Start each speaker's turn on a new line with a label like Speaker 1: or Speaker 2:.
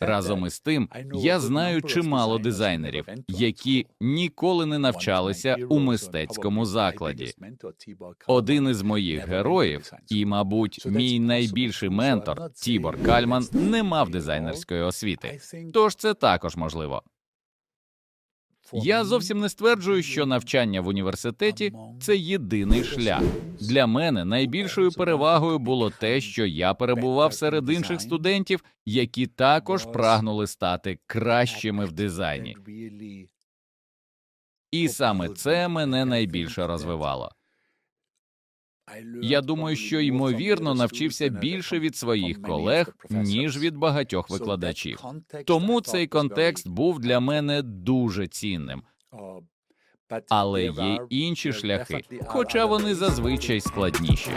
Speaker 1: Разом із тим, я знаю чимало дизайнерів, які ніколи не навчалися у мистецькому закладі. Один із моїх героїв, і, мабуть, мій найбільший ментор Тібор Кальман, не мав дизайнерської освіти. Тож це також можливо. Я зовсім не стверджую, що навчання в університеті це єдиний шлях. Для мене найбільшою перевагою було те, що я перебував серед інших студентів, які також прагнули стати кращими в дизайні. І саме це мене найбільше розвивало. Я думаю, що ймовірно навчився більше від своїх колег, ніж від багатьох викладачів. Тому цей контекст був для мене дуже цінним. Але є інші шляхи, хоча вони зазвичай складніші.